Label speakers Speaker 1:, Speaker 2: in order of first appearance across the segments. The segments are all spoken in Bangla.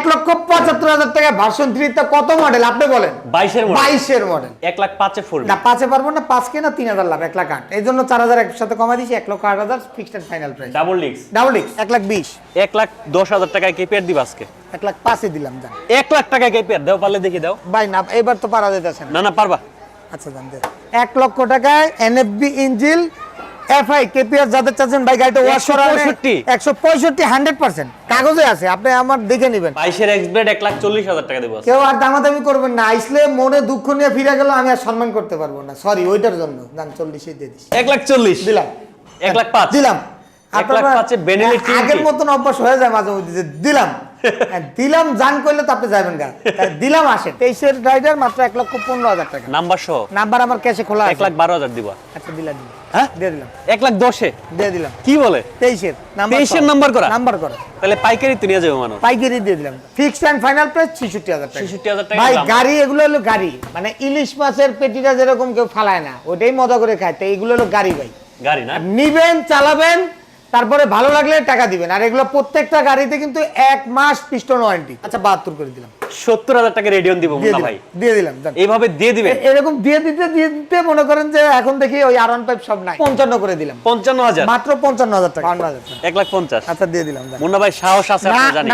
Speaker 1: এক লক্ষ পঁচাত্তর হাজার টাকা ভার্সন থ্রিতে কত মডেল আপনি বলেন।
Speaker 2: বাইশের
Speaker 1: বাইশের মডেল
Speaker 2: এক লাখ পাঁচে ফোর
Speaker 1: না পাঁচে পারব না পাঁচ কে না তিন হাজার লাভ এক লাখ আট। এই জন্য চার হাজার একসাথে কমা দিয়েছি এক লক্ষ আট হাজার fixed and final price
Speaker 2: double ডিক্স
Speaker 1: ডাবল এক্স এক লাখ বিশ।
Speaker 2: এক লাখ দশ হাজার টাকায় কেপিআর দিব আজকে?
Speaker 1: এক লাখ পাঁচে দিলাম যান
Speaker 2: এক লাখ টাকায় কেপিআর দেও পারলে দেখি দাও।
Speaker 1: ভাই না এবার তো পারা যেতেছে না।
Speaker 2: না পারবা।
Speaker 1: আচ্ছা জান দেন। এক লক্ষ টাকায় এনএফবি ইঞ্জিল এফআই কেপিএস যাদের চাচ্ছেন ভাই গাড়িটা ওয়াশ করা
Speaker 2: 165
Speaker 1: একশো পঁয়ষট্টি। Hundred percent. কাগজে আছে। আপনি আমার দেখে নেবেন।
Speaker 2: এক্সব্রেড লাখ চল্লিশ হাজার টাকা দেবো।
Speaker 1: কেউ আর দামাদামি করবেন না। আইসলে মনে দুঃখ নিয়ে ফিরে গেল আমি আর সম্মান করতে পারব না। সরি ওইটার জন্য। দাম চল্লিশে দিয়ে দিচ্ছি।
Speaker 2: এক লাখ চল্লিশ।
Speaker 1: দিলাম।
Speaker 2: এক লাখ পাঁচ।
Speaker 1: দিলাম। আপনারা- আগের মতন অভ্যাস হয়ে যায় মাঝে মধ্যে। দিলাম। দিলাম জান করলে তো আপনি যাবেন গা। দিলাম আসে তেইশের রাইডার মাত্র এক লক্ষ পনেরো হাজার টাকা।
Speaker 2: নাম্বার সহ?
Speaker 1: নাম্বার আমার ক্যাশে খোলা
Speaker 2: এক লাখ বারো হাজার দিবা।
Speaker 1: আচ্ছা দিলাম
Speaker 2: হ্যাঁ?
Speaker 1: দিয়ে দিলাম।
Speaker 2: এক লাখ দশে?
Speaker 1: দিয়ে দিলাম।
Speaker 2: কি বলে?
Speaker 1: তেইশের
Speaker 2: তেইশের নাম্বার করা?
Speaker 1: নাম্বার করা।
Speaker 2: তাহলে পাইকারি তো নিয়ে যাবে মানুষ।
Speaker 1: পাইকারি দিয়ে দিলাম। ফিক্সড অ্যান্ড ফাইনাল প্রাইস ছেষট্টি হাজার টাকা।
Speaker 2: 66,000 টাকা
Speaker 1: ভাই গাড়ি এগুলো হলো গাড়ি। মানে ইলিশ মাছের পেটিটা যেরকম কেউ ফালায় না ওটাই মজা করে খায়। তো এগুলো হলো গাড়ি ভাই।
Speaker 2: গাড়ি না?
Speaker 1: নিবেন চালাবেন তারপরে ভালো লাগলে টাকা দিবেন। আর এগুলো প্রত্যেকটা গাড়িতে কিন্তু এক মাস পিস্টন ওয়ারেন্টি আচ্ছা বাহাত্তর করে দিলাম।
Speaker 2: সত্তর হাজার টাকা রেডিয়ন দিব
Speaker 1: দিয়ে দিলাম
Speaker 2: ভাই।
Speaker 1: দিয়ে দিলাম
Speaker 2: এইভাবে দিয়ে দিবে
Speaker 1: এরকম দিয়ে দিতে দিয়ে দিতে মনে করেন যে এখন দেখি ওই আর ওয়ান পাইপ সব নাই। পঞ্চান্ন করে দিলাম।
Speaker 2: পঞ্চান্ন হাজার?
Speaker 1: মাত্র পঞ্চান্ন হাজার টাকা। বান্ন হাজার
Speaker 2: এক লাখ পঞ্চাশ।
Speaker 1: আচ্ছা দিয়ে দিলাম
Speaker 2: মুন্না ভাই সাহস আছে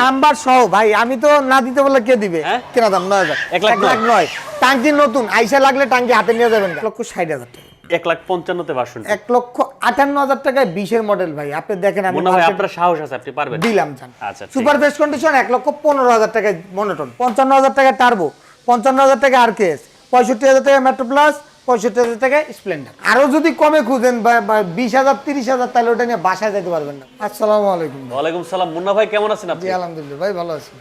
Speaker 1: নাম্বার সহ ভাই আমি তো না দিতে বললে কে দিবে?
Speaker 2: হ্যাঁ?
Speaker 1: কেনা দাম নয় হাজার।
Speaker 2: এক লাখ নয়।
Speaker 1: নয়। টাঙ্কি নতুন আইসা লাগলে টাঙ্কি হাতে নিয়ে যাবেন। এক লক্ষ ষাট হাজার টাকা।
Speaker 2: এক লাখ পঞ্চান্নতে বাসন
Speaker 1: এক লক্ষ আটান্ন হাজার টাকায় বিশের মডেল ভাই। আপনি দেখেন আমি
Speaker 2: মুন্না ভাই আপনার সাহস আছে আপনি পারবেন।
Speaker 1: দিলাম
Speaker 2: আচ্ছা,
Speaker 1: সুপার বেস্ট কন্ডিশন এক লক্ষ পনেরো হাজার টাকায় মনোটন পঞ্চান্ন হাজার টাকা টার্বো পঞ্চান্ন হাজার টাকা আর কেএস পঁয়ষট্টি হাজার টাকা মেট্রো প্লাস পঁয়ষট্টি হাজার টাকা স্প্লেন্ডার আরও যদি কমে খুঁজেন বিশ হাজার তিরিশ হাজার তাহলে ওটা নিয়ে বাসায় যেতে পারবেন না। আসসালামু আলাইকুম
Speaker 2: ওয়ালাইকুম সালাম। মুন্না ভাই কেমন আছেন আপনি?
Speaker 1: আলহামদুলিল্লাহ ভাই ভালো আছি।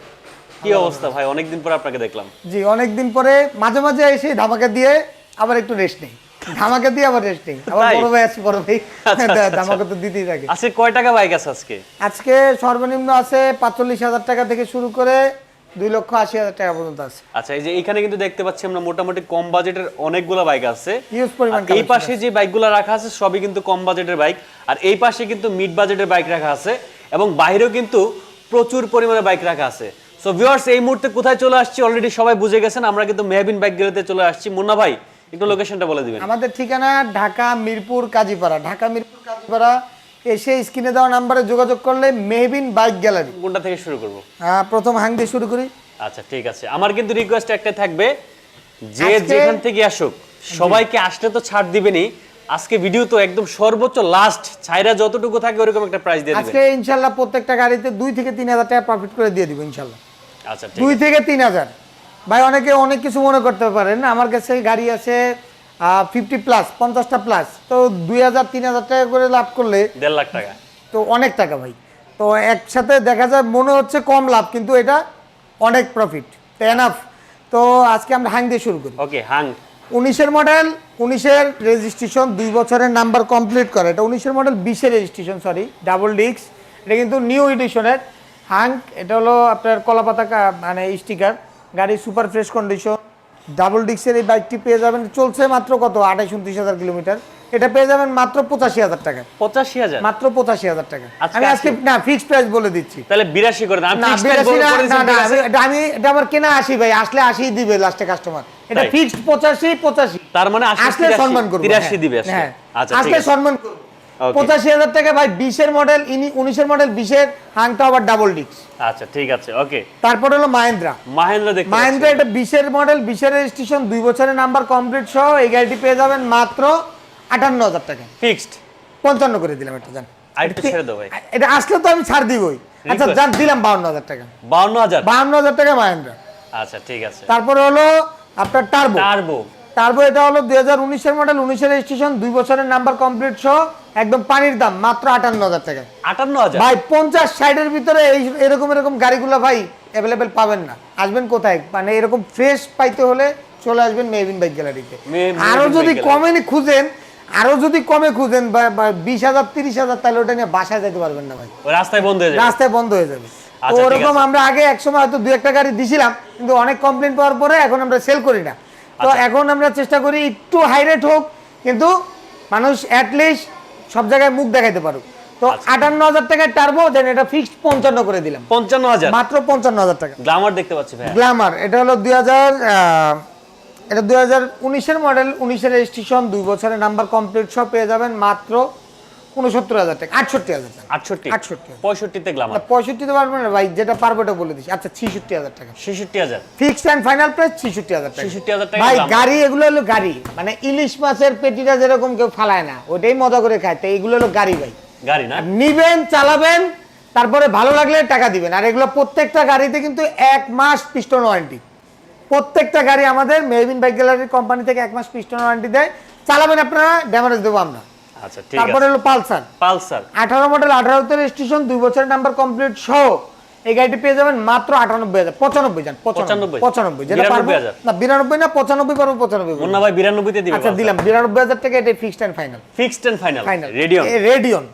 Speaker 2: কি অবস্থা ভাই? অনেকদিন পরে আপনাকে দেখলাম।
Speaker 1: জি অনেকদিন পরে মাঝে মাঝে এসে ধামাকা দিয়ে আবার একটু রেস্ট নেই। ধামাকা দিয়ে আবার রেস্ট আবার বড় ভাই আছে বড় ভাই।
Speaker 2: আচ্ছা, আচ্ছা,
Speaker 1: ধামাকা তো দিতেই থাকে।
Speaker 2: আজকে কয় টাকা বাইক আছে আজকে?
Speaker 1: আজকে সর্বনিম্ন আছে পাঁচচল্লিশ হাজার টাকা থেকে শুরু করে দুই লক্ষ আশি হাজার টাকা পর্যন্ত আছে।
Speaker 2: আচ্ছা এই যে এখানে কিন্তু দেখতে পাচ্ছি আমরা মোটামুটি কম বাজেটের অনেকগুলো বাইক আছে।
Speaker 1: হিউজ পরিমাণ
Speaker 2: এই পাশে যে বাইকগুলো রাখা আছে সবই কিন্তু কম বাজেটের বাইক। আর এই পাশে কিন্তু মিড বাজেটের বাইক রাখা আছে এবং বাইরেও কিন্তু প্রচুর পরিমাণে বাইক রাখা আছে। সো ভিউয়ার্স এই মুহূর্তে কোথায় চলে আসছি? অলরেডি সবাই বুঝে গেছেন আমরা কিন্তু মেহবিন বাইক গেলেতে চলে আসছি। মুন্না ভাই একটু লোকেশনটা বলে দিবেন।
Speaker 1: আমাদের ঠিকানা ঢাকা মিরপুর কাজীপাড়া। ঢাকা মিরপুর কাজীপাড়া এসে স্ক্রিনে দেওয়া নাম্বারে যোগাযোগ করলে মেহবিন বাইক গ্যালারি।
Speaker 2: কোনটা থেকে শুরু করব?
Speaker 1: হ্যাঁ প্রথম হাং দিয়ে শুরু করি।
Speaker 2: আচ্ছা ঠিক আছে। আমার কিন্তু রিকোয়েস্ট একটা থাকবে। যে যেখান থেকে আসুক সবাইকে আসলে তো ছাড় দিবেনই। আজকে ভিডিও তো একদম সর্বোচ্চ লাস্ট ছাইরা যতটুকু থাকে ওরকম একটা প্রাইস দিয়ে দিবেন।
Speaker 1: আজকে ইনশাল্লাহ প্রত্যেকটা গাড়িতে দুই থেকে তিন হাজার টাকা প্রফিট করে দিয়ে দিব ইনশাল্লাহ।
Speaker 2: আচ্ছা ঠিক
Speaker 1: দুই থেকে তিন হাজার। ভাই অনেকে অনেক কিছু মনে করতে পারেন আমার কাছে গাড়ি আছে ফিফটি প্লাস পঞ্চাশটা প্লাস তো দুই হাজার তিন হাজার টাকা করে লাভ করলে
Speaker 2: দেড় লাখ টাকা।
Speaker 1: তো অনেক টাকা ভাই। তো একসাথে দেখা যায় মনে হচ্ছে কম লাভ কিন্তু এটা অনেক প্রফিট তো এনাফ তো আজকে আমরা হাং দিয়ে শুরু করি।
Speaker 2: ওকে হাং
Speaker 1: উনিশের মডেল উনিশের রেজিস্ট্রেশন দুই বছরের নাম্বার কমপ্লিট করে। এটা উনিশের মডেল বিশের রেজিস্ট্রেশন সরি ডাবল ডিস্ক এটা কিন্তু নিউ এডিশনের হাঙ্ক এটা হলো আপনার কলাপাতা মানে স্টিকার গাড়ি সুপার ফ্রেশ কন্ডিশন ডাবল ডিস্কের এই বাইকটি পেয়ে যাবেন চলছে মাত্র কত? আঠাইশ উনত্রিশ হাজার কিলোমিটার। এটা পেয়ে যাবেন মাত্র পঁচাশি হাজার টাকা।
Speaker 2: পঁচাশি হাজার?
Speaker 1: মাত্র পঁচাশি হাজার টাকা। আমি আজকে না ফিক্সড প্রাইস বলে দিচ্ছি।
Speaker 2: তাহলে বিরাশি করে আমি
Speaker 1: না বিরাশি না এটা আমি এটা আমার কেনা আশি ভাই আসলে আশি দিবে লাস্টে কাস্টমার এটা? ফিক্সড পঁচাশি পঁচাশি।
Speaker 2: তার মানে
Speaker 1: আসলে
Speaker 2: 83
Speaker 1: সম্মান করব
Speaker 2: 83
Speaker 1: হ্যাঁ,
Speaker 2: দিবে।
Speaker 1: হ্যাঁ।
Speaker 2: আচ্ছা,
Speaker 1: আসলে সম্মান করব. পঁচাশি হাজার টাকা ভাই বিশের মডেল উনিশের মডেল বিশের হাংটা আবার ডাবল ডিস্ক
Speaker 2: আচ্ছা ঠিক আছে ওকে
Speaker 1: তারপর হলো মাহেন্দ্রা।
Speaker 2: মাহেন্দ্র দেখতে
Speaker 1: মাহেন্দ্রা এটা বিশের মডেল বিশের রেজিস্ট্রেশন দুই বছরের নাম্বার কমপ্লিট সহ এই গাড়িটি পেয়ে যাবেন মাত্র আটান্ন হাজার টাকা।
Speaker 2: ফিক্সড
Speaker 1: পঞ্চান্ন করে দিলাম এটা জান। এটা আসলে তো আমি ছাড় দিবই। আচ্ছা? জান দিলাম বাউন্ন হাজার টাকা।
Speaker 2: বাউন্ন হাজার?
Speaker 1: বাহান্ন হাজার টাকা মাহেন্দ্রা।
Speaker 2: আচ্ছা ঠিক আছে।
Speaker 1: তারপরে হলো আপনার টার্বো
Speaker 2: টার্বো
Speaker 1: টার্বো এটা হলো দুই হাজার উনিশের মডেল উনিশের রেজিস্ট্রেশন দুই বছরের নাম্বার কমপ্লিট সহ একদম পানির দাম মাত্র আটান্ন হাজার টাকা।
Speaker 2: আটান্ন হাজার?
Speaker 1: ভাই পঞ্চাশ ষাটের ভিতরে এই এরকম এরকম গাড়িগুলো ভাই অ্যাভেলেবেল পাবেন না। আসবেন কোথায়? মানে এরকম ফ্রেশ পাইতে হলে চলে আসবেন মেহবিন বাইক গ্যালারিতে
Speaker 2: মে- আরও
Speaker 1: যদি কমে খুঁজেন আরও যদি কমে খুঁজেন বিশ হাজার তিরিশ হাজার তাহলে ওটা নিয়ে বাসায় যেতে পারবেন না ভাই।
Speaker 2: রাস্তায় বন্ধ হয়ে যাবে?
Speaker 1: রাস্তায় বন্ধ হয়ে যাবে।
Speaker 2: আচ্ছা,
Speaker 1: ওরকম আমরা আগে এক সময় হয়তো দু একটা গাড়ি দিছিলাম কিন্তু অনেক কমপ্লেন পাওয়ার পরে এখন আমরা সেল করি না। তো
Speaker 2: আচ্ছা।
Speaker 1: এখন আমরা চেষ্টা করি একটু হাই রেট হোক কিন্তু মানুষ অ্যাটলিস্ট সব জায়গায় মুখ দেখাইতে পারুক। তো আটান্ন হাজার টাকায় টার্বো দেন এটা ফিক্সড পঞ্চান্ন করে দিলাম।
Speaker 2: পঞ্চান্ন হাজার?
Speaker 1: মাত্র পঞ্চান্ন হাজার টাকা।
Speaker 2: গ্লামার দেখতে পাচ্ছি ভাই
Speaker 1: গ্ল্যামার এটা হলো দুই হাজার এটা দুই হাজার উনিশের মডেল উনিশের রেজিস্ট্রেশন দুই বছরের নাম্বার কমপ্লিট সব পেয়ে যাবেন মাত্র উনসত্তর হাজার টাকা আটষট্টি হাজার টাকা।
Speaker 2: আটষট্টি?
Speaker 1: আটষট্টি
Speaker 2: পঁয়ষট্টিতে গ্লামার
Speaker 1: পঁয়ষট্টিতে পারবেন না ভাই যেটা পারব ওটা বলে দিচ্ছি। আচ্ছা ছিষট্টি হাজার টাকা।
Speaker 2: ছেষট্টি হাজার।
Speaker 1: ফিক্সড অ্যান্ড ফাইনাল প্রাইস ছিষট্টি হাজার টাকা।
Speaker 2: 66,000 টাকা
Speaker 1: ভাই গাড়ি এগুলো হলো গাড়ি। মানে ইলিশ মাছের পেটিটা যেরকম কেউ ফালায় না ওটাই মজা করে খায়। তো এইগুলো হলো গাড়ি ভাই।
Speaker 2: গাড়ি না?
Speaker 1: নিবেন চালাবেন তারপরে ভালো লাগলে টাকা দিবেন। আর এগুলো প্রত্যেকটা গাড়িতে কিন্তু এক মাস পিস্টন ওয়ারেন্টি প্রত্যেকটা গাড়ি আমাদের মেহবিন বাইক গ্যালারি কোম্পানি থেকে এক মাস পিস্টন ওয়ারেন্টি দেয়। চালাবেন আপনারা ড্যামারেজ দেবো আমরা।
Speaker 2: আচ্ছা ঠিক
Speaker 1: তারপরে হলো পালসার।
Speaker 2: পালসার।
Speaker 1: আঠারো মডেল আঠারোতে রেজিস্ট্রেশন দুই বছরের নাম্বার কমপ্লিট সহ এই গাড়িটি পেয়ে যাবেন মাত্র আটানব্বই হাজার পঁচানব্বই যান পঁচানব্বই।
Speaker 2: 95?
Speaker 1: পঁচানব্বই যেটা পারব না বিরানব্বই না পঁচানব্বই পারব পঁচানব্বই পারব।
Speaker 2: মুন্না ভাই বিরানব্বইতে দিবে
Speaker 1: আচ্ছা দিলাম বিরানব্বই হাজার টাকা এটা fixed and final
Speaker 2: fixed and final
Speaker 1: final
Speaker 2: Radeon
Speaker 1: Radeon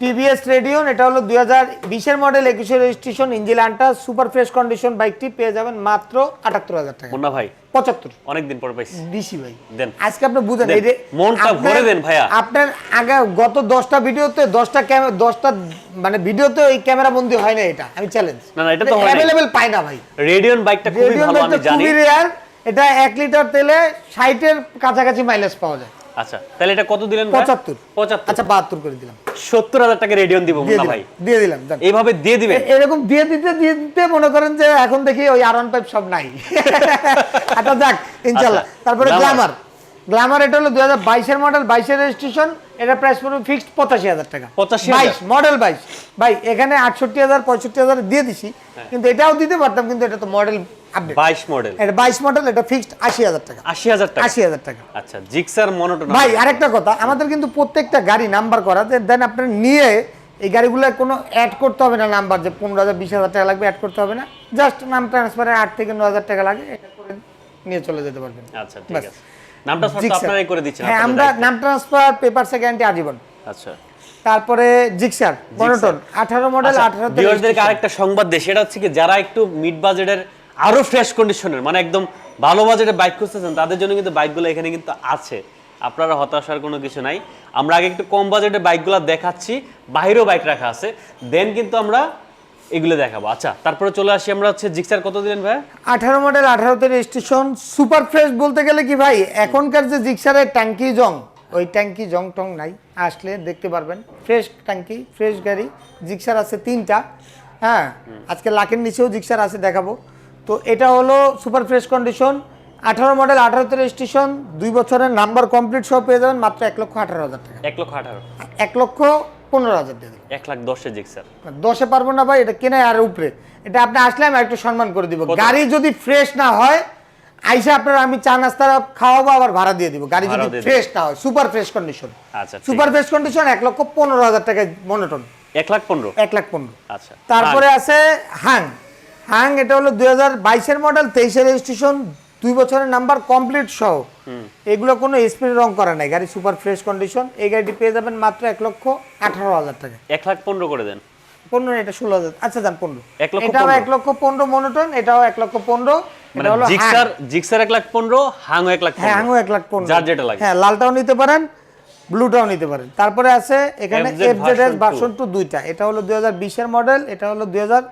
Speaker 1: TVS Radeon এটা হলো দুই হাজার বিশের মডেল একুশের রেজিস্ট্রেশন ইঞ্জিল আন্টা সুপার ফ্রেশ কন্ডিশন বাইকটি পেয়ে যাবেন মাত্র আটাত্তর হাজার টাকা।
Speaker 2: মুন্না ভাই
Speaker 1: পঁচাত্তর।
Speaker 2: অনেকদিন পর পাইছি।
Speaker 1: ডিসি ভাই
Speaker 2: দেন।
Speaker 1: আজকে আপনি বুঝেন এই যে
Speaker 2: মনটা ভরে দেন ভাইয়া।
Speaker 1: আপনার আগে গত দশটা ভিডিওতে দশটা ক্যামেরা দশটা মানে ভিডিওতে ওই ক্যামেরা বন্দি হয় না এটা আমি চ্যালেঞ্জ
Speaker 2: না, না, এটা তো।
Speaker 1: অ্যাভেলেবেল পাই না ভাই।
Speaker 2: রেডিয়ন বাইকটা খুবই ভালো আমি জানি।
Speaker 1: খুবই রেয়ার এটা এক লিটার তেলে ষাটের কাছাকাছি মাইলেজ পাওয়া যায়।
Speaker 2: আচ্ছা তাহলে এটা কত দিলেন ভাই?
Speaker 1: পঁচাত্তর।
Speaker 2: পঁচাত্তর।
Speaker 1: আচ্ছা বাহাত্তর করে দিলাম।
Speaker 2: সত্তর হাজার টাকা রেডিয়ন দিব মুন্না ভাই।
Speaker 1: দিয়ে দিলাম
Speaker 2: এইভাবে দিয়ে দিবেন?
Speaker 1: এরকম দিয়ে দিতে দিয়ে দিতে মনে করেন যে এখন দেখি ওই আর পাইপ সব নাই। আচ্ছা যাক ইনশাল্লাহ।
Speaker 2: আচ্ছা,
Speaker 1: তারপরে। গ্ল্যামার গ্ল্যামার এটা হলো দুই হাজার বাইশের মডেল বাইশের রেজিস্ট্রেশন এটা প্রাইস পড়বে ফিক্সড পঁচাশি হাজার টাকা।
Speaker 2: 85,000
Speaker 1: বাইশ মডেল বাইশ। ভাই এখানে আটষট্টি হাজার পঁয়ষট্টি হাজার দিয়ে দিছি
Speaker 2: হ্যাঁ।
Speaker 1: কিন্তু এটাও দিতে পারতাম কিন্তু এটা তো মডেল আপডেট।
Speaker 2: মডেল।
Speaker 1: এটা মডেল এটা ফিক্সড টাকা।
Speaker 2: টাকা? আচ্ছা জিক্সার মনোটন
Speaker 1: ভাই আরেকটা কথা আমাদের কিন্তু প্রত্যেকটা গাড়ি নাম্বার করা দেন নিয়ে এই গাড়িগুলো কোনো অ্যাড করতে হবে না নাম্বার যে পনেরো হাজার বিশ হাজার টাকা লাগবে অ্যাড করতে হবে না। জাস্ট নাম ট্রান্সফারে আট থেকে ন হাজার টাকা লাগে এটা করে নিয়ে চলে যেতে পারবেন।
Speaker 2: আচ্ছা ঠিক আছে। নামটা সব আপনারাই করে দিচ্ছেন
Speaker 1: হ্যাঁ আমরা নাম ট্রান্সফার পেপার গ্যারান্টি আজীবন।
Speaker 2: আচ্ছা।
Speaker 1: তারপরে জিক্সার মনোটন আঠারো মডেল
Speaker 2: আচ্ছা,
Speaker 1: আঠারো
Speaker 2: ভিউয়ারদেরকে আরেকটা সংবাদ দেয় সেটা হচ্ছে কি যারা একটু মিড বাজেটের আরও ফ্রেশ কন্ডিশনের মানে একদম ভালো বাজেটে বাইক খুঁজতেছেন, তাদের জন্য কিন্তু বাইকগুলো এখানে কিন্তু আছে। আপনারা হতাশার কোনো কিছু নাই। আমরা আগে একটু কম বাজেটের বাইকগুলো দেখাচ্ছি, বাইরেও বাইক রাখা আছে। দেন কিন্তু আমরা এগুলো দেখাবো। আচ্ছা তারপরে চলে আসি আমরা হচ্ছে জিক্সার কত দিলেন ভাই?
Speaker 1: আঠারো মডেল আঠারোতে রেজিস্ট্রেশন সুপার ফ্রেশ বলতে গেলে কি ভাই? এখনকার যে জিক্সারের ট্যাঙ্কি জং ওই ট্যাঙ্কি জং টং নাই। আসলে দেখতে পারবেন ফ্রেশ ট্যাঙ্কি ফ্রেশ গাড়ি। জিক্সার আছে তিনটা হ্যাঁ? আজকে লাখের নিচেও জিক্সার আছে, দেখাবো। তো এটা হলো সুপার ফ্রেশ কন্ডিশন। আঠারো মডেল আঠারোতে রেজিস্ট্রেশন দুই বছরের নাম্বার কমপ্লিট সব পেয়ে যাবেন মাত্র এক লক্ষ আঠারো হাজার টাকা।
Speaker 2: এক লক্ষ আঠারো।
Speaker 1: এক লক্ষ পনেরো হাজার দিয়ে
Speaker 2: এক লাখ দশে জিক্সার।
Speaker 1: দশে পারব না ভাই এটা কেনে আর উপরে। এটা আপনি আসলে আমি একটু সম্মান করে দিব। গাড়ি যদি ফ্রেশ না হয় আইসা আপনার আমি চা নাস্তা খাওয়াবো আবার ভাড়া দিয়ে দিব। গাড়ি যদি ফ্রেশ না হয় সুপার ফ্রেশ কন্ডিশন
Speaker 2: আচ্ছা
Speaker 1: সুপার ফ্রেশ কন্ডিশন এক লক্ষ পনেরো হাজার টাকায় মনোটন
Speaker 2: এক লাখ পনেরো?
Speaker 1: এক লাখ পনেরো।
Speaker 2: আচ্ছা।
Speaker 1: তারপরে আছে হাং। হাং এটা হলো দুই হাজার বাইশের মডেল তেইশের রেজিস্ট্রেশন দুই বছরের নাম্বার কমপ্লিট সহ। এগুলো কোনো স্পিড রং করা নাই। গাড়ি সুপার ফ্রেশ কন্ডিশন এই গাড়িটি পেয়ে যাবেন মাত্র এক লক্ষ আঠারো হাজার টাকা।
Speaker 2: এক লাখ পনেরো করে দেন।
Speaker 1: পনেরো এটা ষোলো হাজার। আচ্ছা যান পনেরো। এটাও। এক লক্ষ পনেরো মনোটন এটাও এক লক্ষ পনেরো এটা হলো
Speaker 2: জিক্সার জিক্সার এক লাখ পনেরো হাংও এক লাখ
Speaker 1: হ্যাঁ হাঙও এক লাখ পনেরো।
Speaker 2: যার যেটা লাগে।
Speaker 1: হ্যাঁ লালটাও নিতে পারেন ব্লুটাও নিতে পারেন। তারপরে আছে এখানে
Speaker 2: FZ
Speaker 1: F Z S version two দুইটা। এটা হলো দুই হাজার বিশের মডেল এটা হলো দুই হাজার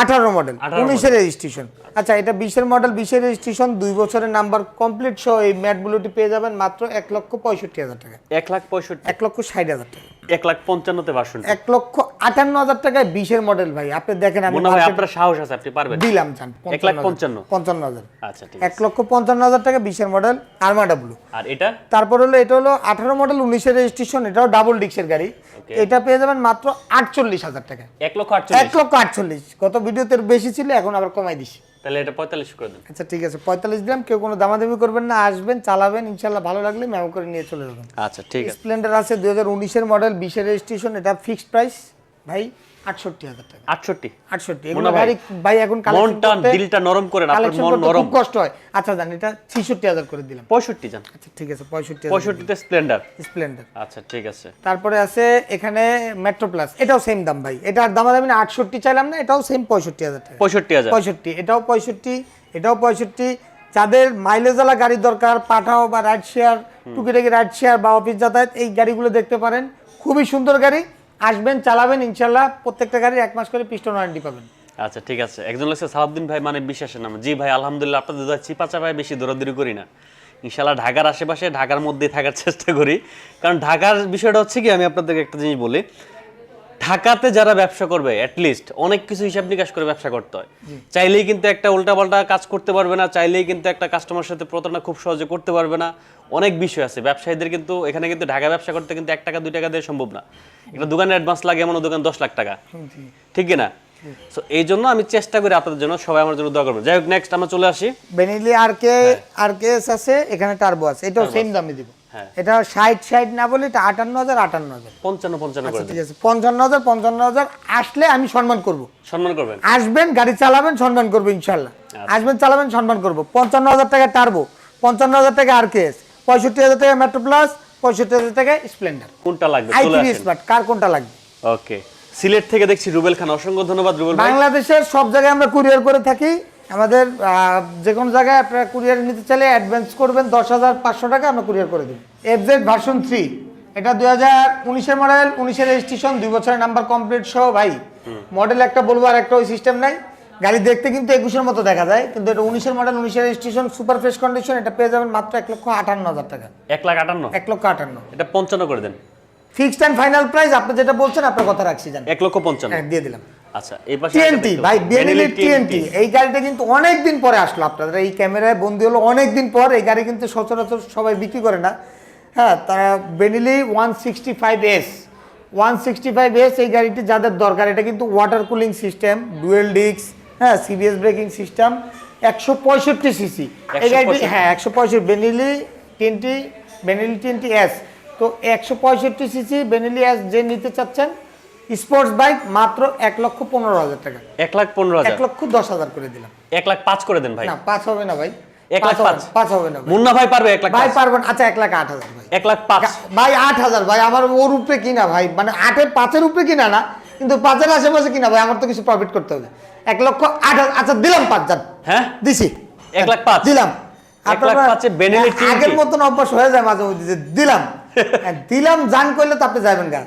Speaker 1: আঠারো মডেল
Speaker 2: 18
Speaker 1: উনিশের রেজিস্ট্রেশন আচ্ছা এটা বিশের মডেল বিশের রেজিস্ট্রেশন দুই বছরের নাম্বার কমপ্লিট সহ এই ম্যাট ব্লুটি পেয়ে যাবেন মাত্র এক লক্ষ পঁয়ষট্টি হাজার টাকা।
Speaker 2: এক লাখ পঁয়ষট্টি।
Speaker 1: এক লক্ষ ষাট হাজার টাকা।
Speaker 2: এক লাখ পঞ্চান্নতে ভার্সন
Speaker 1: এক লক্ষ আটান্ন হাজার টাকায় বিশের মডেল ভাই। আপনি দেখেন আমি
Speaker 2: মনে হয় আপনার সাহস আছে আপনি পারবেন।
Speaker 1: দিলাম চান।
Speaker 2: এক লাখ পঞ্চান্ন?
Speaker 1: পঞ্চান্ন হাজার।
Speaker 2: আচ্ছা ঠিক
Speaker 1: এক লক্ষ পঞ্চান্ন হাজার টাকা বিশের মডেল
Speaker 2: আর এটা?
Speaker 1: তারপর হলো এটা হলো আঠারো মডেল উনিশের রেজিস্ট্রেশন এটাও ডাবল ডিক্সের গাড়ি। এটা পেয়ে যাবেন মাত্র আটচল্লিশ হাজার টাকা
Speaker 2: এক লক্ষ
Speaker 1: এক
Speaker 2: আটচল্লিশ
Speaker 1: লক্ষ আটচল্লিশ। গত ভিডিওতে বেশি ছিল এখন আবার কমাই দিছি
Speaker 2: তাহলে এটা পঁয়তাল্লিশ করে দেন।
Speaker 1: আচ্ছা ঠিক আছে পঁয়তাল্লিশ দিলাম কেউ কোনো দামাদামি করবেন না আসবেন চালাবেন ইনশাল্লাহ ভালো লাগলে ম্যাম করে নিয়ে চলে যাবেন।
Speaker 2: আচ্ছা ঠিক আছে।
Speaker 1: স্প্লেন্ডার আছে দু হাজার উনিশের মডেল বিশের রেজিস্ট্রেশন এটা ফিক্সড প্রাইস ভাই। আটষট্টি হাজার টাকা।
Speaker 2: আটষট্টি?
Speaker 1: আটষট্টি। এগুলো গাড়ি ভাই এখন
Speaker 2: মনটা দিলটা নরম করেন আপনার মন নরম
Speaker 1: খুব কষ্ট হয়। আচ্ছা জান এটা ছিষট্টি হাজার করে দিলাম।
Speaker 2: পঁয়ষট্টি যান
Speaker 1: আচ্ছা ঠিক আছে পঁয়ষট্টি
Speaker 2: পঁয়ষট্টিতে স্প্লেন্ডার।
Speaker 1: স্প্লেন্ডার।
Speaker 2: আচ্ছা ঠিক আছে।
Speaker 1: তারপরে আছে এখানে মেট্রো প্লাস এটাও সেম দাম ভাই। এটার দাম আমি আটষট্টি চাইলাম না এটাও সেম পঁয়ষট্টি হাজার টাকা।
Speaker 2: পঁয়ষট্টি হাজার।
Speaker 1: পঁয়ষট্টি এটাও পঁয়ষট্টি এটাও পঁয়ষট্টি। যাদের মাইলেজওয়ালা গাড়ির দরকার পাঠাও বা রাইড শেয়ার টুকিটাকি রাইড শেয়ার বা অফিস যাতায়াত এই গাড়িগুলো দেখতে পারেন। খুবই সুন্দর গাড়ি। আসবেন, চালাবেন, ইনশাল্লাহ প্রত্যেকটা গাড়ির এক মাস করে পিস্টন ওয়ারেন্টি পাবেন।
Speaker 2: আচ্ছা ঠিক আছে। একজন লাগছে সালাউদ্দিন ভাই মানে বিশ্বাসের নাম। জি ভাই, আলহামদুলিল্লাহ, আপনাদের দুধ চিপা চাপায় বেশি দৌড়াদৌড়ি করি না। ইনশাল্লাহ ঢাকার আশেপাশে, ঢাকার মধ্যেই থাকার চেষ্টা করি। কারণ ঢাকার বিষয়টা হচ্ছে কি, আমি আপনাদেরকে একটা জিনিস বলি। ঢাকাতে যারা ব্যবসা করবে লিস্ট অনেক কিছু হিসাব নিকাশ করে ব্যবসা করতে হয়। চাইলেই কিন্তু একটা উল্টাপাল্টা কাজ করতে পারবে না চাইলেই কিন্তু একটা কাস্টমার সাথে প্রতারণা খুব সহজে করতে পারবে না। অনেক বিষয় আছে ব্যবসায়ীদের কিন্তু এখানে কিন্তু ঢাকা ব্যবসা করতে কিন্তু এক টাকা দুই টাকা দিয়ে সম্ভব না। একটা দোকানে অ্যাডভান্স লাগে এমন দোকান দশ লাখ টাকা। ঠিক না সো এই জন্য আমি চেষ্টা করি আপনাদের জন্য সবাই আমার জন্য দোয়া করবেন। যাই হোক নেক্সট আমরা চলে আসি।
Speaker 1: বেনিলি আর কে আর কে এস আছে এখানে টার্বো আছে এটাও সেম দামে দিব। এটা ষাট ষাট না বলে এটা আটান্ন হাজার আটান্ন হাজার।
Speaker 2: পঞ্চান্ন পঞ্চান্ন
Speaker 1: আচ্ছা, ঠিক আছে পঞ্চান্ন হাজার পঞ্চান্ন হাজার আসলে আমি সম্মান করব।
Speaker 2: সম্মান করবেন?
Speaker 1: আসবেন গাড়ি চালাবেন সম্মান করব ইনশাল্লাহ। আসবেন চালাবেন সম্মান করব। পঞ্চান্ন হাজার টাকা টার্বো পঞ্চান্ন হাজার টাকা আর কে এস পঁয়ষট্টি হাজার টাকা মেট্রো প্লাস পঁয়ষট্টি হাজার টাকা স্প্লেন্ডার
Speaker 2: কোনটা লাগবে?
Speaker 1: আই থ্রি স্মার্ট কার কোনটা লাগবে?
Speaker 2: ওকে সিলেট থেকে দেখছি রুবেল খান। অসংখ্য ধন্যবাদ রুবেল ভাই।
Speaker 1: বাংলাদেশের সব জায়গায় আমরা কুরিয়ার করে থাকি। আমাদের যে কোনো জায়গায় আপনারা কুরিয়ার নিতে চাইলে অ্যাডভান্স করবেন দশ হাজার পাঁচশো টাকা আমরা কুরিয়ার করে দিই এফজেড ভার্সন থ্রি এটা দুই হাজার উনিশের মডেল উনিশের রেজিস্ট্রেশন দুই বছরের নাম্বার কমপ্লিট সহ ভাই। মডেল একটা বলব আর একটা ওই সিস্টেম নাই। গাড়ি দেখতে কিন্তু একুশের মতো দেখা যায় কিন্তু এটা উনিশের মডেল উনিশের রেজিস্ট্রেশন সুপার ফ্রেশ কন্ডিশন এটা পেয়ে যাবেন মাত্র এক লক্ষ আটান্ন হাজার টাকা।
Speaker 2: এক লাখ আটান্ন?
Speaker 1: এক লক্ষ আটান্ন।
Speaker 2: এটা পঞ্চান্ন করে দেন।
Speaker 1: ফিক্সড অ্যান্ড ফাইনাল প্রাইস আপনি যেটা বলছেন আপনার কথা রাখছি জান
Speaker 2: এক লক্ষ পঞ্চান্ন।
Speaker 1: হ্যাঁ দিয়ে দিলাম।
Speaker 2: আচ্ছা এই পাশে
Speaker 1: টিএনটি ভাই
Speaker 2: দেখতে
Speaker 1: বিএনএল টিএনটি এই গাড়িটা কিন্তু অনেক দিন পরে আসলো আপনাদের এই ক্যামেরায় বন্দি হলো অনেক দিন পর এই গাড়ি কিন্তু সচরাচর সবাই বিক্রি করে না। হ্যাঁ তারা Benelli one sixty five S one sixty five S এই গাড়িটি যাদের দরকার এটা কিন্তু water cooling system dual disc হ্যাঁ সিবিএস ব্রেকিং সিস্টেম একশো পঁয়ষট্টি সিসি এই গাড়িটি হ্যাঁ একশো পঁয়ষট্টি Benelli TNT Benelli TNT S তো একশো পঁয়ষট্টি সিসি বেনিলি এস যে নিতে চাচ্ছেন স্পোর্টস বাইক মাত্র এক লক্ষ পনেরো হাজার টাকা।
Speaker 2: এক লাখ পনেরো হাজার।
Speaker 1: এক লক্ষ দশ হাজার করে দিলাম।
Speaker 2: এক লাখ পাঁচ করে দেন ভাই।
Speaker 1: না পাঁচ হবে না ভাই।
Speaker 2: এক লাখ
Speaker 1: হবে
Speaker 2: পাঁচ?
Speaker 1: না, পাঁচ হবে না ভাই।
Speaker 2: মুন্না ভাই পারবে এক লাখ
Speaker 1: ভাই পারবেন আচ্ছা এক লাখ আট হাজার ভাই।
Speaker 2: এক লাখ পাঁচ।
Speaker 1: ভাই আট হাজার ভাই আমার ওর উপরে কিনা ভাই। মানে আটের পাঁচের উপরে কিনা না কিন্তু পাঁচের আশেপাশে কিনা ভাই আমার তো কিছু প্রফিট করতে হবে। এক লক্ষ আট হাজার আচ্ছা দিলাম পাঁচ
Speaker 2: হ্যাঁ?
Speaker 1: দিছি।
Speaker 2: এক লাখ পাঁচ?
Speaker 1: দিলাম। আগের মতন অভ্যাস হয়ে যায় মাঝে মধ্যে দিলাম। দিলাম জান করলে তো আপনি যাবেন গা।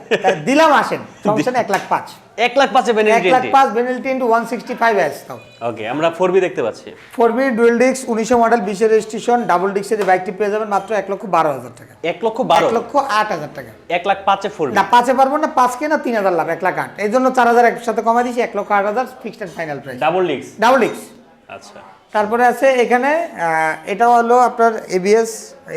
Speaker 1: দিলাম আসেন। সমস্যা এক লাখ পাঁচ।
Speaker 2: এক লাখ পাঁচে
Speaker 1: এক লাখ পাঁচ Benelli into one sixty five S
Speaker 2: okay আমরা ফোর বি দেখতে পাচ্ছি।
Speaker 1: ফোর বি ডুয়েল ডিস্ক উনিশশো মডেল বিশের রেজিস্ট্রেশন ডাবল ডিস্কের এই বাইকটি পেয়ে যাবেন মাত্র এক লক্ষ বারো হাজার টাকা।
Speaker 2: এক লক্ষ বারো।
Speaker 1: এক লক্ষ আট হাজার টাকা।
Speaker 2: এক লাখ পাঁচে ফোর
Speaker 1: না পাঁচে পারব না পাঁচ কে না তিন হাজার লাভ এক লাখ আট। এই জন্য চার হাজার একসাথে কমাই দিয়েছি এক লক্ষ আট হাজার ফিক্সড ফাইনাল প্রাইস
Speaker 2: ডাবল ডিক্স
Speaker 1: ডাবল ডিস্ক
Speaker 2: আচ্ছা।
Speaker 1: তারপরে আছে এখানে এটা হলো আপনার ABS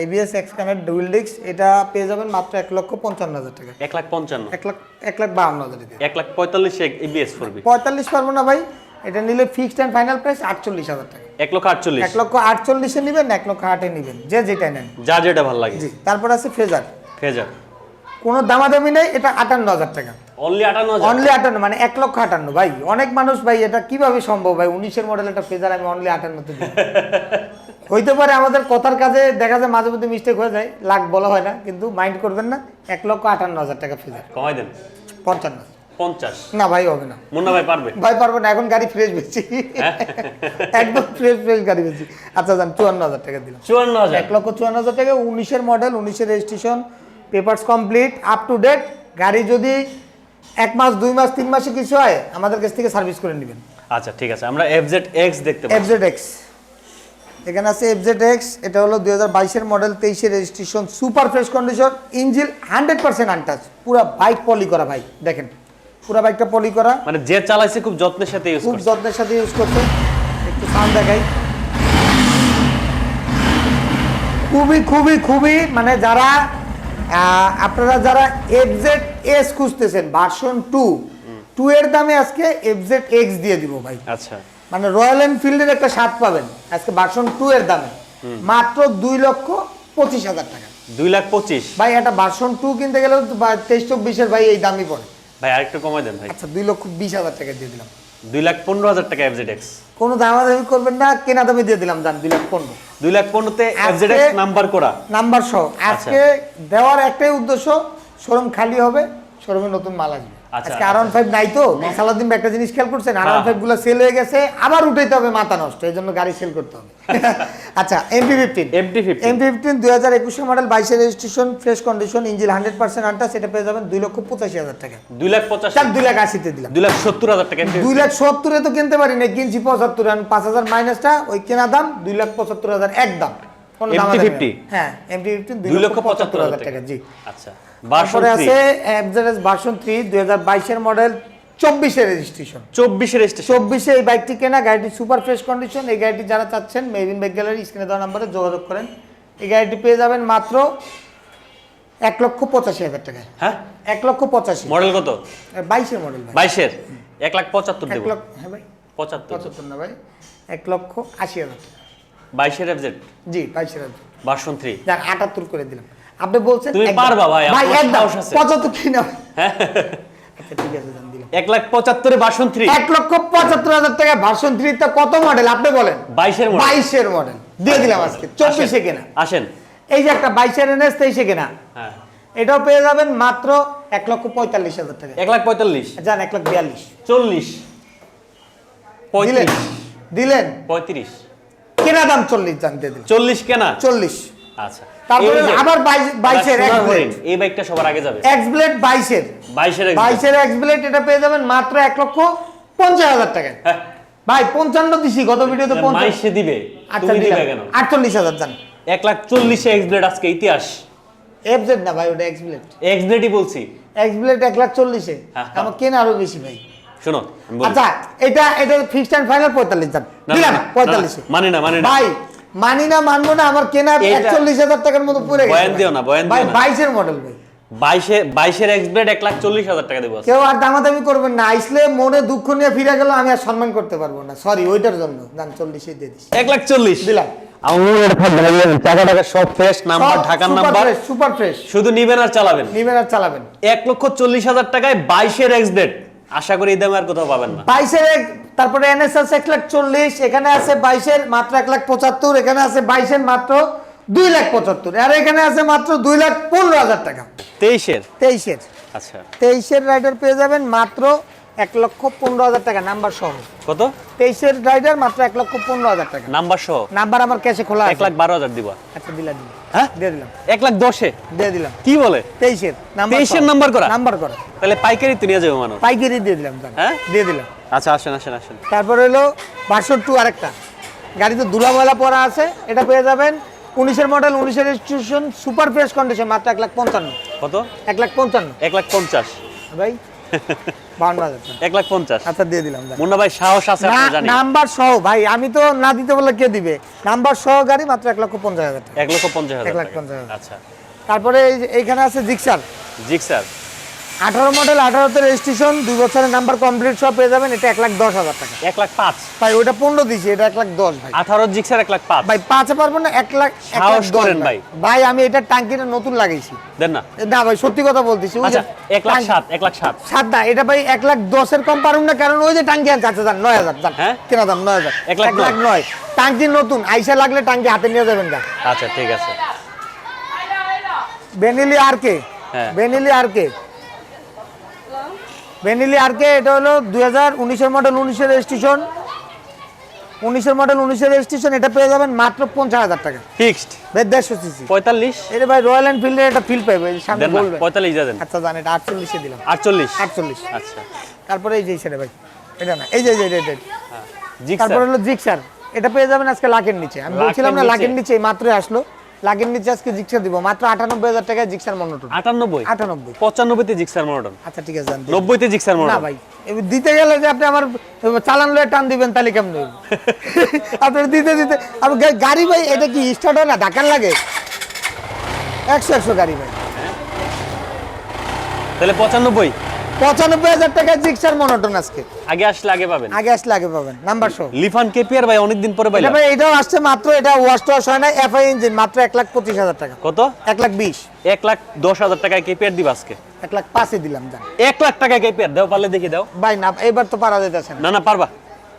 Speaker 1: ABS X connect dual disc এটা পেয়ে যাবেন মাত্র এক লক্ষ পঞ্চান্ন হাজার টাকা।
Speaker 2: এক লাখ পঞ্চান্ন?
Speaker 1: এক লাখ এক লাখ বাউন্ন হাজার দিয়ে
Speaker 2: এক লাখ পঁয়তাল্লিশ এবিএস ফোর বি
Speaker 1: পঁয়তাল্লিশ পারব না ভাই এটা নিলে ফিক্সড অ্যান্ড ফাইনাল প্রাইস আটচল্লিশ হাজার টাকা।
Speaker 2: এক লক্ষ আটচল্লিশ?
Speaker 1: এক লক্ষ আটচল্লিশে নেবেন এক লক্ষ আটে নেবেন যে যেটা নেন।
Speaker 2: যা যেটা ভালো লাগে।
Speaker 1: তারপর আছে ফেজার।
Speaker 2: ফেজার।
Speaker 1: কোনো দামাদামি নেই এটা আটান্ন হাজার টাকা।
Speaker 2: অনলি আটান্ন
Speaker 1: অনলি আটান্ন মানে এক লক্ষ আটান্ন। ভাই অনেক মানুষ ভাই এটা কীভাবে সম্ভব? ভাই উনিশের মডেল একটা ফেজার আমি অনলি আটান্নতে হইতে পারে আমাদের কথার কাজে দেখা যায় মাঝে মধ্যে মিস্টেক হয়ে যায় লাখ বলা হয় না কিন্তু মাইন্ড করবেন না এক লক্ষ আটান্ন হাজার টাকা ফেজার
Speaker 2: কমাই দেন।
Speaker 1: পঞ্চান্ন।
Speaker 2: পঞ্চাশ।
Speaker 1: না ভাই হবে না।
Speaker 2: মুন্না ভাই পারবে?
Speaker 1: ভাই পারব না এখন গাড়ি ফ্রেশ বেচছি একদম ফ্রেশ ফ্রেশ গাড়ি বেচছি আচ্ছা যান চুয়ান্ন হাজার টাকা দিলাম।
Speaker 2: চুয়ান্ন হাজার।
Speaker 1: এক লক্ষ চুয়ান্ন হাজার টাকা উনিশের মডেল উনিশের registration papers complete up to date গাড়ি যদি এক মাস দুই মাস তিন মাসে কিছু হয় আমাদের কাছ থেকে সার্ভিস করে নেবেন।
Speaker 2: আচ্ছা ঠিক আছে আমরা এফজেড এক্স দেখতে পাচ্ছি।
Speaker 1: এফজেড এক্স এখানে আছে এফজেড এক্স এটা হলো দুই হাজার বাইশের মডেল তেইশের registration super fresh condition engine hundred percent untouch পুরা বাইক পলি করা ভাই দেখেন পুরা বাইকটা পলি করা।
Speaker 2: মানে যে চালাইছে খুব যত্নের সাথে ইউজ
Speaker 1: খুব যত্নের সাথে ইউজ করছে। একটু সাউন্ড দেখাই। খুবই খুবই খুবই মানে যারা আপনারা যারা এফজেড এস খুঁজতেছেন ভার্সন টু টু এর দামে আজকে এফজেড এক্স দিয়ে দিব ভাই।
Speaker 2: আচ্ছা।
Speaker 1: মানে রয়্যাল এনফিল্ডের একটা স্বাদ পাবেন আজকে ভার্সন টু এর দামে। মাত্র দুই লক্ষ পঁচিশ হাজার টাকা।
Speaker 2: দুই লাখ পঁচিশ?
Speaker 1: ভাই একটা ভার্সন টু কিনতে গেলেও তেইশ চব্বিশের ভাই এই দামই পড়ে।
Speaker 2: ভাই আরেকটু কমাই দেন ভাই।
Speaker 1: আচ্ছা দুই লক্ষ বিশ হাজার টাকা দিয়ে দিলাম।
Speaker 2: দুই লাখ পনেরো হাজার টাকা এফজেড এক্স
Speaker 1: কোনো দামাদামি করবেন না কেনা দামি দিয়ে দিলাম দাম দুই লাখ পনেরো।
Speaker 2: দুই লাখ পনেরোতে এফজেড এক্স নাম্বার করা।
Speaker 1: নাম্বার সহ। আজকে দেওয়ার একটাই উদ্দেশ্য শোরুম খালি হবে শোরুমে নতুন মাল আসবে।
Speaker 2: আচ্ছা,
Speaker 1: আজকে আর ফাইভ নাই তো। সালাদিন একটা জিনিস খেয়াল করছেন? আর
Speaker 2: হ্যাঁ।
Speaker 1: ফাইভগুলো সেল হয়ে গেছে আবার উঠাইতে হবে মাথা নষ্ট। এই জন্য গাড়ি সেল করতে হবে। আচ্ছা MP fifteen
Speaker 2: MT fifty
Speaker 1: MP fifteen দুই হাজার একুশের মডেল বাইশের registration fresh condition engine hundred percent আনটা সেটা পেয়ে যাবেন দুই লক্ষ পঁচাশি হাজার টাকা।
Speaker 2: দুই লাখ
Speaker 1: দুই লাখ আশিতে দিলাম।
Speaker 2: দুই লাখ সত্তর হাজার টাকা
Speaker 1: দুই লাখ সত্তরে তো কিনতে পারি না কিনছি পঁচাত্তর পাঁচ হাজার মাইনাসটা ওই কেনা দাম দুই লাখ পঁচাত্তর হাজার এক দাম কোনো দাম
Speaker 2: MT
Speaker 1: আলাদা
Speaker 2: 50
Speaker 1: হ্যাঁ এমটি ফিফটিন
Speaker 2: দুই লক্ষ পঁচাত্তর হাজার টাকা
Speaker 1: জি।
Speaker 2: আচ্ছা
Speaker 1: তারপরে আছে এফজেডএস ভার্সন থ্রি দুই হাজার মডেল চব্বিশের রেজিস্ট্রেশন
Speaker 2: চব্বিশের স্টেশন
Speaker 1: চব্বিশে এই বাইকটি কেনা গাড়িটি সুপার ফ্রেশ কন্ডিশন এই গাড়িটি যারা চাচ্ছেন মেবিন বাইক গ্যালারি স্ক্রিনে দেওয়া নাম্বারে যোগাযোগ করেন। এই গাড়িটি পেয়ে যাবেন মাত্র এক লক্ষ পঁচাশি হাজার টাকায়।
Speaker 2: হ্যাঁ?
Speaker 1: এক লক্ষ পঁচাশি।
Speaker 2: মডেল কত?
Speaker 1: বাইশের মডেল
Speaker 2: বাইশের? এক লাখ পঁচাত্তর
Speaker 1: এক লক্ষ হ্যাঁ ভাই
Speaker 2: পঁচাত্তর।
Speaker 1: পঁচাত্তর না ভাই এক লক্ষ আশি হাজার টাকা।
Speaker 2: বাইশের এফজেড
Speaker 1: জি বাইশের হাজার
Speaker 2: ভার্সন থ্রি
Speaker 1: যাক আটাত্তর করে দিলাম। আপনি বলছেন
Speaker 2: তুমি পারবা ভাই,
Speaker 1: ভাই একদম পঁচাত্তর কি না
Speaker 2: হ্যাঁ।
Speaker 1: আচ্ছা ঠিক আছে জান দিলাম।
Speaker 2: এক লাখ পঁচাত্তরে ভার্সন থ্রি
Speaker 1: এক লক্ষ পঁচাত্তর হাজার টাকা ভার্সন থ্রি তে কত মডেল আপনি বলেন।
Speaker 2: বাইশের মডেল
Speaker 1: বাইশের মডেল দিয়ে দিলাম আজকে। চব্বিশে কেনা?
Speaker 2: আসেন।
Speaker 1: এই যে একটা বাইশের এনএস তেইশে কেনা?
Speaker 2: হ্যাঁ।
Speaker 1: এটাও পেয়ে যাবেন মাত্র এক লক্ষ পঁয়তাল্লিশ হাজার টাকা
Speaker 2: এক লাখ পঁয়তাল্লিশ।
Speaker 1: যান এক লাখ বিয়াল্লিশ।
Speaker 2: চল্লিশ। পঁয়ত্রিশ।
Speaker 1: দিলেন?
Speaker 2: পঁয়ত্রিশ।
Speaker 1: কেনা দাম চল্লিশ জান দিয়ে
Speaker 2: চল্লিশ কেনা?
Speaker 1: চল্লিশ।
Speaker 2: আচ্ছা।
Speaker 1: তারপরে আবার বাইশের
Speaker 2: সোনার
Speaker 1: এক্স
Speaker 2: এই বাইকটা সবার আগে যাবে।
Speaker 1: এক্স ব্লেড বাইশের
Speaker 2: বাইশের
Speaker 1: বাইশের এক্স ব্লেড এটা পেয়ে যাবেন মাত্র এক লক্ষ পঞ্চাশ হাজার টাকায়
Speaker 2: হ্যাঁ,
Speaker 1: ভাই পঞ্চান্ন দিছি গত ভিডিওতে পঞ্চাশ
Speaker 2: দিবে।
Speaker 1: আটচল্লিশ হাজার। জান।
Speaker 2: এক লাখ চল্লিশে এক্স ব্লেড আজকে ইতিহাস।
Speaker 1: এফ জেড না ভাই ওটা এক্স ব্লেড
Speaker 2: এক্স ব্লেডই বলছি।
Speaker 1: এক্স ব্লেড এক লাখ চল্লিশে।
Speaker 2: হ্যাঁ, হ্যাঁ।
Speaker 1: আমার কেনা আরও বেশি ভাই।
Speaker 2: শোনো
Speaker 1: আচ্ছা এটা এটা ফিক্সড ফাইনাল পঁয়তাল্লিশ জান
Speaker 2: না,
Speaker 1: দিলাম
Speaker 2: না, মানি না
Speaker 1: ভাই মানি না মানবো না আমার কেনা
Speaker 2: এইটা-
Speaker 1: একচল্লিশ হাজার টাকার মতো পড়ে গেছে।
Speaker 2: বয়ান দিও না, বয়ান
Speaker 1: ভাই
Speaker 2: দিও না।
Speaker 1: বাইশের মডেল ভাই।
Speaker 2: বাইশে বাইশের এক লাখ চল্লিশ হাজার টাকা দেবো।
Speaker 1: কেউ আর দামাদামি করবেন না আইসলে মনে দুঃখ নিয়ে ফিরে গেল আমি আর সম্মান করতে পারব না। সরি ওইটার জন্য। দাম চল্লিশে দিয়ে দিচ্ছি
Speaker 2: এক লাখ চল্লিশ।
Speaker 1: দিলাম।
Speaker 2: টাকা টাকা সব ফ্রেশ নাম্বার ঢাকার নাম্বার
Speaker 1: সুপার ফ্রেশ
Speaker 2: শুধু নিবেন আর চালাবেন।
Speaker 1: নিবেন আর চালাবেন।
Speaker 2: এক লক্ষ চল্লিশ হাজার টাকায় বাইশের এক্স ব্লেড আশা করি এই দামে আর কোথাও পাবেন না।
Speaker 1: বাইশের এক তারপরে এনএসএস এক লাখ চল্লিশ এখানে আছে বাইশের মাত্র এক লাখ পঁচাত্তর এখানে আছে বাইশের মাত্র দুই লাখ পঁচাত্তর আর এখানে আছে মাত্র দুই লাখ পনেরো হাজার টাকা।
Speaker 2: তেইশের?
Speaker 1: তেইশের।
Speaker 2: আচ্ছা।
Speaker 1: তেইশের রাইডার পেয়ে যাবেন মাত্র এক লক্ষ পনেরো হাজার টাকা নাম্বার সহ।
Speaker 2: কত?
Speaker 1: তেইশের রাইডার মাত্র এক লক্ষ পনেরো হাজার টাকা।
Speaker 2: নাম্বার সহ।
Speaker 1: নাম্বার আমার ক্যাশে খোলা
Speaker 2: এক লাখ বারো হাজার দিবা।
Speaker 1: আচ্ছা দিলা দিলাম।
Speaker 2: হ্যাঁ?
Speaker 1: দিয়ে দিলাম।
Speaker 2: এক লাখ দশে?
Speaker 1: দিয়ে দিলাম।
Speaker 2: কি বলে?
Speaker 1: তেইশের নাম্বার
Speaker 2: 23 এর
Speaker 1: সহ।
Speaker 2: নাম্বার করা?
Speaker 1: নাম্বার করা।
Speaker 2: তাহলে পাইকারি তো নিয়ে যাবে মানুষ।
Speaker 1: পাইকারি দিয়ে দিলাম
Speaker 2: হ্যাঁ?
Speaker 1: দিয়ে দিলাম।
Speaker 2: আচ্ছা আসেন আসেন আসেন।
Speaker 1: তারপরে হলো ভার্সন টু আরেকটা। গাড়িতে ধুলাময়লা পরা আছে এটা পেয়ে যাবেন। উনিশের মডেল উনিশের রেজিস্ট্রেশন সুপার ফ্রেশ কন্ডিশন মাত্র এক লাখ পঞ্চান্ন।
Speaker 2: কত?
Speaker 1: এক লাখ পঞ্চান্ন।
Speaker 2: এক লাখ পঞ্চাশ।
Speaker 1: ভাই।
Speaker 2: এক লাখ পঞ্চাশ।
Speaker 1: আচ্ছা দিয়ে দিলাম।
Speaker 2: মুন্না ভাই সাহস আছে
Speaker 1: নাম্বার সহ ভাই আমি তো না দিতে বলে কে দিবে? নাম্বার সহ গাড়ি মাত্র এক লক্ষ পঞ্চাশ হাজার
Speaker 2: এক লক্ষ পঞ্চাশ হাজার
Speaker 1: এক লাখ পঞ্চাশ হাজার।
Speaker 2: আচ্ছা।
Speaker 1: তারপরে এইখানে আছে জিক্সার।
Speaker 2: জিক্সার।
Speaker 1: আঠারো মডেল আঠারোতে রেজিস্ট্রেশন দুই বছরের নাম্বার কমপ্লিট সব পেয়ে যাবেন এটা এক লাখ দশ হাজার টাকা
Speaker 2: এক লাখ পাঁচ
Speaker 1: ভাই ওইটা পনেরো দিছি এটা এক লাখ দশ ভাই
Speaker 2: আঠারো জিক্সার এক লাখ পাঁচ
Speaker 1: ভাই পাঁচে পারব না এক লাখ
Speaker 2: সাহস করেন
Speaker 1: ভাই
Speaker 2: ভাই।
Speaker 1: আমি এটা টাঙ্কিটা নতুন লাগাইছি
Speaker 2: দেন না
Speaker 1: না ভাই সত্যি কথা বলতেছি
Speaker 2: আচ্ছা এক লাখ সাত এক লাখ সাত
Speaker 1: সাত না এটা ভাই এক লাখ দশের কম পারুন না কারণ ওই যে টাঙ্কি আনছে আচ্ছা যান নয় হাজার যান
Speaker 2: হ্যাঁ?
Speaker 1: কেনা দাম নয় হাজার
Speaker 2: এক লাখ
Speaker 1: এক লাখ নয় টাঙ্কি নতুন আইসা লাগলে টাঙ্কি হাতে নিয়ে যাবেন গা
Speaker 2: আচ্ছা ঠিক আছে
Speaker 1: বেনিলি আর কে
Speaker 2: হ্যাঁ।
Speaker 1: বেনিলি আর কে বেনিলি আর কে এটা হলো দুই হাজার উনিশের মডেল উনিশের রেজিস্ট্রেশন উনিশের মডেল উনিশের রেজিস্ট্রেশন এটা পেয়ে যাবেন মাত্র পঞ্চাশ হাজার টাকা।
Speaker 2: ফিক্সড
Speaker 1: বেশ দেড়শো সিসি
Speaker 2: পঁয়তাল্লিশ?
Speaker 1: এটা ভাই রয়্যাল এনফিল্ডের একটা ফিল পাইবে সামনে বলবে।
Speaker 2: পঁয়তাল্লিশ দেন।
Speaker 1: আচ্ছা জান এটা আটচল্লিশে দিলাম।
Speaker 2: আটচল্লিশ?
Speaker 1: আটচল্লিশ।
Speaker 2: আচ্ছা।
Speaker 1: তারপরে এই যে সেটা ভাই এটা না এই যে এই যে, এটা
Speaker 2: হ্যাঁ।
Speaker 1: তারপরে হলো জিক্সার এটা পেয়ে যাবেন আজকে লাখের নিচে। আমি বলছিলাম না? লাখের নিচে। এই মাত্র আসলো। লাখের নিচে আজকে জিক্সার দিব। মাত্র আটানব্বই হাজার টাকায় জিক্সার মনোটন
Speaker 2: আটানব্বই?
Speaker 1: আটানব্বই।
Speaker 2: পঁচানব্বইতে জিক্সার মডন
Speaker 1: আচ্ছা ঠিক আছে জান দিন।
Speaker 2: নব্বইতে জিক্সার
Speaker 1: না ভাই দিতে গেলে যে আপনি আমার চালান লয়ে টান দিবেন তাহলে কেমন হইব? আপনার দিতে দিতে। আপনি গা- গাড়ি ভাই এটা কি স্টার্ট হয় না? ঢাকার লাগে? একশো একশো গাড়ি ভাই।
Speaker 2: তাহলে পঁচানব্বই?
Speaker 1: পঁচানব্বই হাজার টাকায় জিক্সার মনোটন আজকে।
Speaker 2: আগে আসলে আগে পাবেন।
Speaker 1: আগে আসলে আগে পাবেন। নাম্বার শো
Speaker 2: লিফান ভাই অনেকদিন পরে পাইলাম
Speaker 1: ভাই এটাও আসছে মাত্র এটা ওয়াশ হয় না এফআই ইঞ্জিন মাত্র এক লাখ পঁচিশ হাজার টাকা।
Speaker 2: কত?
Speaker 1: এক লাখ বিশ।
Speaker 2: এক লাখ দশ হাজার টাকায় দিব আজকে।
Speaker 1: এক লাখ পাঁচে দিলাম জান।
Speaker 2: এক লাখ কেপিয়ার দাও পারলে দেখি দাও।
Speaker 1: ভাই না এবার তো পারা যেতেছে না।
Speaker 2: না পারবা।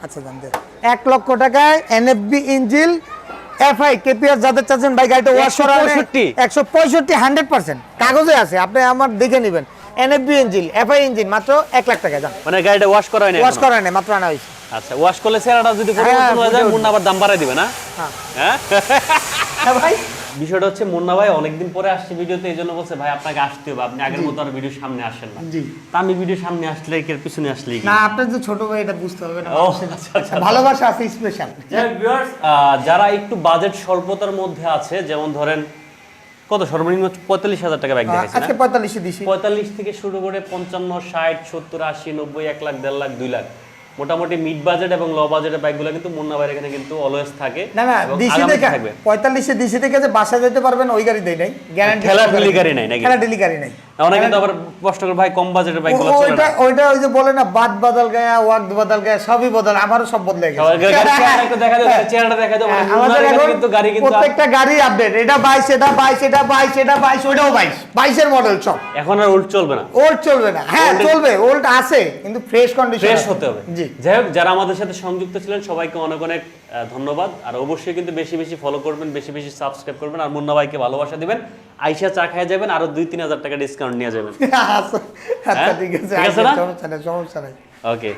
Speaker 1: আচ্ছা জানতে এক লক্ষ টাকায় এনএফবি ইঞ্জিল এফআই কেপিআর যাদের চাচ্ছেন ভাই গাড়িটা ওয়াশ করা
Speaker 2: 165
Speaker 1: একশো পঁয়ষট্টি হান্ড্রেড পার্সেন্ট কাগজে আছে আপনি আমার দেখে নেবেন। এনএফবি ইঞ্জিন এফআই ইঞ্জিন মাত্র এক লাখ টাকা দাম।
Speaker 2: মানে গাড়িটা ওয়াশ করা হয়নি
Speaker 1: ওয়াশ করা নেই মাত্র আনা হয়েছে।
Speaker 2: আচ্ছা ওয়াশ করলে চেহারাটা যদি পরিবর্তন হয়ে যায় মুন্না আবার দাম বাড়ায় দিবে না?
Speaker 1: হ্যাঁ।
Speaker 2: হ্যাঁ?
Speaker 1: হ্যাঁ ভাই।
Speaker 2: বিষয়টা হচ্ছে মুন্না ভাই অনেকদিন পরে আসছে ভিডিওতে এই জন্য বলছে ভাই আপনাকে আসতে হবে। আপনি আগের মতো আর ভিডিও সামনে আসেন না।
Speaker 1: জি।
Speaker 2: তা আমি ভিডিও সামনে আসলে এর পিছনে আসলে
Speaker 1: না আপনার যে ছোট ভাই এটা বুঝতে হবে না
Speaker 2: আচ্ছা, আচ্ছা।
Speaker 1: ভালোবাসা আছে স্পেশাল
Speaker 2: যারা একটু বাজেট স্বল্পতার মধ্যে আছে যেমন ধরেন কত? সর্বনিম্ন পঁয়তাল্লিশ হাজার টাকা ব্যাগ দেখেছি
Speaker 1: আজকে পঁয়তাল্লিশে দিছি।
Speaker 2: পঁয়তাল্লিশ থেকে শুরু করে পঞ্চান্ন ষাট সত্তর আশি নব্বই এক লাখ দেড় লাখ দুই লাখ। মোটামুটি মিড বাজেট এবং লো বাজেটের বাইকগুলো কিন্তু মুন্না ভাইয়ের এখানে কিন্তু অলওয়েজ থাকে
Speaker 1: না না
Speaker 2: দিশি
Speaker 1: থেকে
Speaker 2: থাকবে।
Speaker 1: পঁয়তাল্লিশে দিশি থেকে যে বাসা যেতে পারবেন ওই গাড়ি দেই নাই। গ্যারান্টি
Speaker 2: ঠেলা ডেলিভারি গাড়ি নাই নাকি?
Speaker 1: ঠেলা ডেলিভারি নাই।
Speaker 2: অনেকে কিন্তু আবার কষ্ট করে ভাই কম বাজেটের বাইকগুলো
Speaker 1: ও-
Speaker 2: চলে
Speaker 1: ওইটা ওইটা ওই যে বলে না বাদ বদল গায়া ওয়াক্ত বদল গায়া সবই বদল আমারও সব বদলে গেছে।
Speaker 2: একটু দেখা দেখা
Speaker 1: হ্যাঁ,
Speaker 2: মুন্নার
Speaker 1: আমাদের
Speaker 2: এখন কিন্তু গাড়ি কিন্তু
Speaker 1: প্রত্যেকটা গাড়ি আপডেট এটা বাইশ এটা বাইশ এটা বাইশ এটা বাইশ ওইটাও বাইশ। বাইশের মডেল সব।
Speaker 2: এখন আর উল্ট চলবে না।
Speaker 1: ওল্ড চলবে না। হ্যাঁ চলবে ওল্ড আছে কিন্তু ফ্রেশ কন্ডিশন
Speaker 2: ফ্রেশ হতে হবে।
Speaker 1: জি।
Speaker 2: যাই হোক যারা আমাদের সাথে সংযুক্ত ছিলেন সবাইকে অনেক অনেক ধন্যবাদ। আর অবশ্যই কিন্তু বেশি বেশি ফলো করবেন বেশি বেশি সাবস্ক্রাইব করবেন। আর মুন্না ভাইকে ভালোবাসা দিবেন। আইসা চা খাই যাবেন আরও দুই তিন হাজার টাকা ডিসকাউন্ট নিয়ে যাবেন।
Speaker 1: আচ্ছা আচ্ছা,
Speaker 2: হ্যাঁ?
Speaker 1: ঠিক আছে সমস্যা নেই
Speaker 2: ওকে